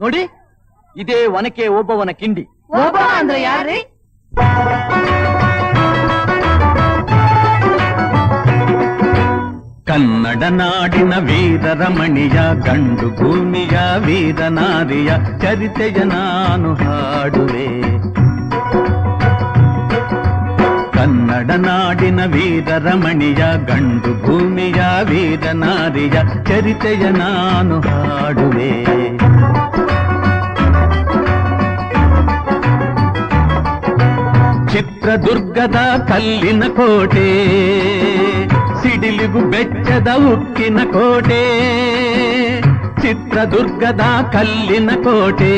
ನೋಡಿ ಇದೇ ಒನಕೆ ಒಬ್ಬವನ ಕಿಂಡಿ. ಒಬ್ಬ ಅಂದ್ರೆ ಯಾರ್ರಿ? ಕನ್ನಡ ನಾಡಿನ ವೀರರಮಣಿಯ ಗಂಡು ಭೂಮಿಯ ವೀರನಾರಿಯ ಚರಿತೆಯ ನಾನು ಹಾಡುವೆ. ಕನ್ನಡ ನಾಡಿನ ವೀರರಮಣಿಯ ಗಂಡು ಭೂಮಿಯ ವೀರನಾರಿಯ ಚರಿತೆಯ ನಾನು ಹಾಡುವೆ. ಚಿತ್ರದುರ್ಗದ ಕಲ್ಲಿನ ಕೋಟೆ ಸಿಡಿಲಿಗು ಬೆಚ್ಚದ ಉಕ್ಕಿನ ಕೋಟೆ ಚಿತ್ರದುರ್ಗದ ಕಲ್ಲಿನ ಕೋಟೆ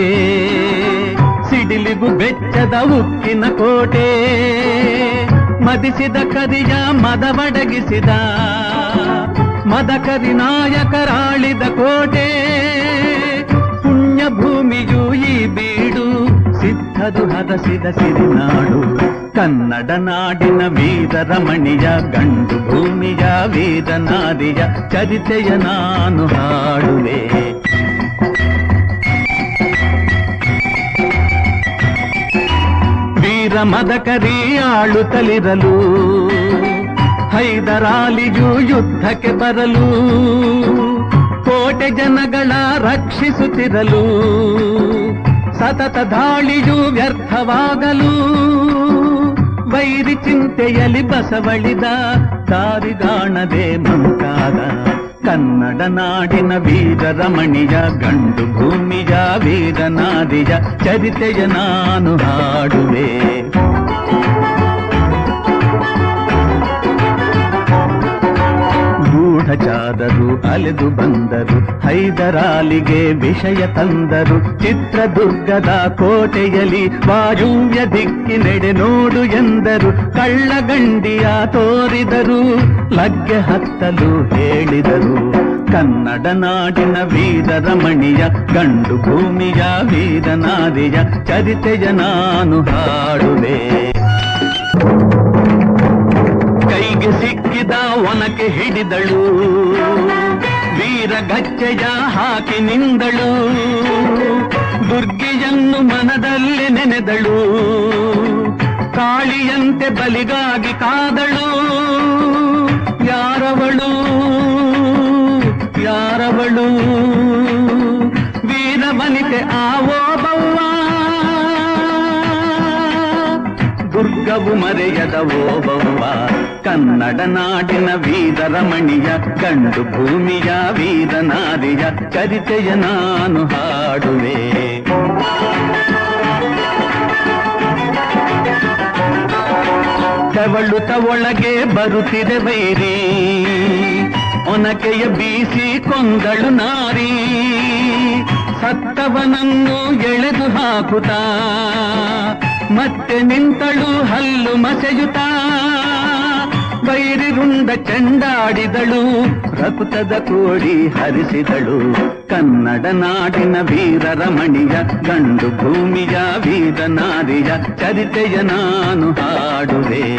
ಸಿಡಿಲಿಗು ಬೆಚ್ಚದ ಉಕ್ಕಿನ ಕೋಟೆ ಮದಿಸಿದ ಕರಿಯ ಮದವಡಗಿಸಿದ ಮದಕರಿ ನಾಯಕರಾಳಿದ ಕೋಟೆ ಪುಣ್ಯ ಭೂಮಿಯು ಈ ಬೀಡು ಸಿದ್ಧದು ಹರಸಿದ ಸಿರಿನಾಡು ಕನ್ನಡ ನಾಡಿನ ವೀರರಮಣಿಯ ಗಂಡು ಭೂಮಿಯ ವೀರನಾರಿಯ ಚರಿತೆಯ ನಾನು ಹಾಡುವೆ ವೀರ ಮದಕರಿ ಆಳುತ್ತಲಿರಲು ಹೈದರಾಲಿಯು ಯುದ್ಧಕ್ಕೆ ಬರಲು ಕೋಟೆ ಜನಗಳ ರಕ್ಷಿಸುತ್ತಿರಲು ಸತತ ದಾಳಿಯು ವ್ಯರ್ಥವಾಗಲು ವೈರಿ ಚಿಂತೆಯಲ್ಲಿ ಬಸವಳಿದ ದಾರಿಗಾಣದೆ ಮಂಕಾದ ಕನ್ನಡ ನಾಡಿನ ವೀರರಮಣಿಯ ಗಂಡು ಭೂಮಿಯ ವೀರನಾದಿಯ ಚರಿತೆಯ ನಾನು ಹಾಡುವೆ ಗೂಢಚಾದರು ಅಲೆದು ಬಂದರು, ಹೈದರಾಲಿಗೆ ವಿಷಯ ತಂದರು. ಚಿತ್ರದುರ್ಗದ ಕೋಟೆಯಲ್ಲಿ ವಾಯುವ್ಯ ದಿಕ್ಕಿನೆಡೆ ನೋಡು ಎಂದರು. ಕಳ್ಳಗಂಡಿಯ ತೋರಿದರು, ಲಗ್ಗೆ ಹತ್ತಲು ಹೇಳಿದರು. ಕನ್ನಡ ನಾಡಿನ ವೀರರಮಣಿಯ ಗಂಡು ಭೂಮಿಯ ವೀರನಾದಿಯ ಚರಿತೆಯ ನಾನು ಹಾಡುವೆ. ಕೈಗೆ ಸಿಕ್ಕಿದ ಒನಕೆ ಹಿಡಿದಳು. ವೀರ ಗಚ್ಚೆಯ ಹಾಕಿ ನಿಂದಳು ದುರ್ಗೆಯನ್ನು ಮನದಲ್ಲಿ ನೆನೆದಳು. ಕಾಳಿಯಂತೆ ಬಲಿಗಾಗಿ ಕಾದಳು. ಯಾರವಳು? ಯಾರವಳು? ವೀರವನಿತೆ ಆವೋ ಬವ್ವ. ದುರ್ಗವು ಮರೆಯದ ಓಬವ್ವ ಕನ್ನಡ ನಾಡಿನ ವೀರರಮಣಿಯ, ಕಂಡು ಭೂಮಿಯ ವೀರನಾರಿಯ ಚರಿತೆಯ ನಾನು ಹಾಡುವೆ. ತೆವಳುತ ಒಳಗೆ ಬರುತ್ತಿದೆ ವೈರಿ ಒನಕೆಯ ಬೀಸಿ ಕೊಂದಳು ನಾರಿ. ಸತ್ತವನನ್ನು ಎಳೆದು ಹಾಕುತ್ತಾ. ಮತ್ತೆ ನಿಂತಳು ಹಲ್ಲು ಮಸೆಯುತಾ ಬೈರಿರುಂಡ ಚೆಂಡಾಡಿದಳು, ರಕುತದ ಕೋಡಿ ಹರಿಸಿದಳು. ಕನ್ನಡ ನಾಡಿನ ವೀರರಮಣಿಯ ಗಂಡು ಭೂಮಿಯ ವೀರನಾರಿಯ ಚರಿತೆಯ ನಾನು ಹಾಡುವೆ.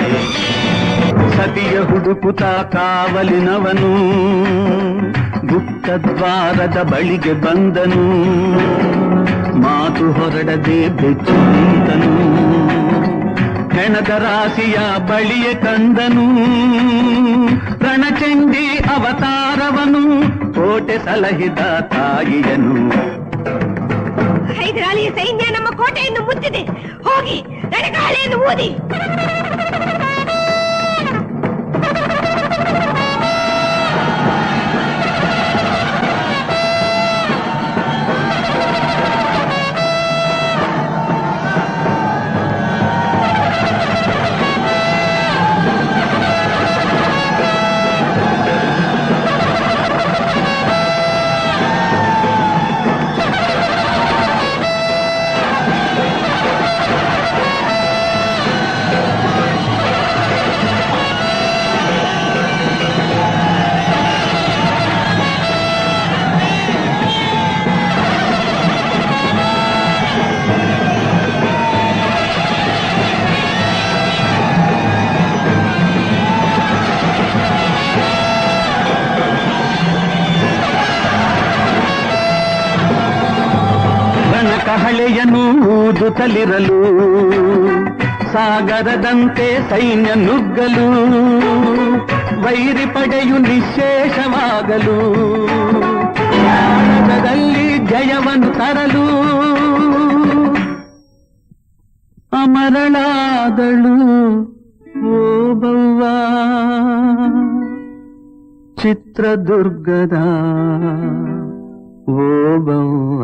ಸತಿಯ ಹುಡುಕುತ ಕಾವಲಿನವನು ಗುಪ್ತ ದ್ವಾರದ ಬಳಿಗೆ ಬಂದನು. ಮಾತು ಹೊರಡದೆ ಬೆಚ್ಚು ನಿಂತನು ಹೆಣದ ರಾಶಿಯ ಬಳಿಯ ತಂದನು ರಣಚಂಡಿ ಅವತಾರವನು, ಕೋಟೆ ಸಲಹಿದ ತಾಯಿಯನು. ಹೈದರಾಲಿಯ ಸೈನ್ಯ ನಮ್ಮ ಕೋಟೆಯನ್ನು ಮುಚ್ಚಿದೆ. ಹೋಗಿ ರಣಗಾಳೆಯನ್ನು ಊದಿ. ಕಹಳೆಯನು ಊದುತ್ತಲಿರಲು ಸಾಗರದಂತೆ ಸೈನ್ಯ ನುಗ್ಗಲು ವೈರಿ ಪಡೆಯು ನಿಶೇಷವಾಗಲು ಭಾರತದಲ್ಲಿ ಜಯವನ್ನು ತರಲು ಅಮರಳಾದಳು ಓಬವ್ವ ಚಿತ್ರದುರ್ಗದ ಓಬವ್ವ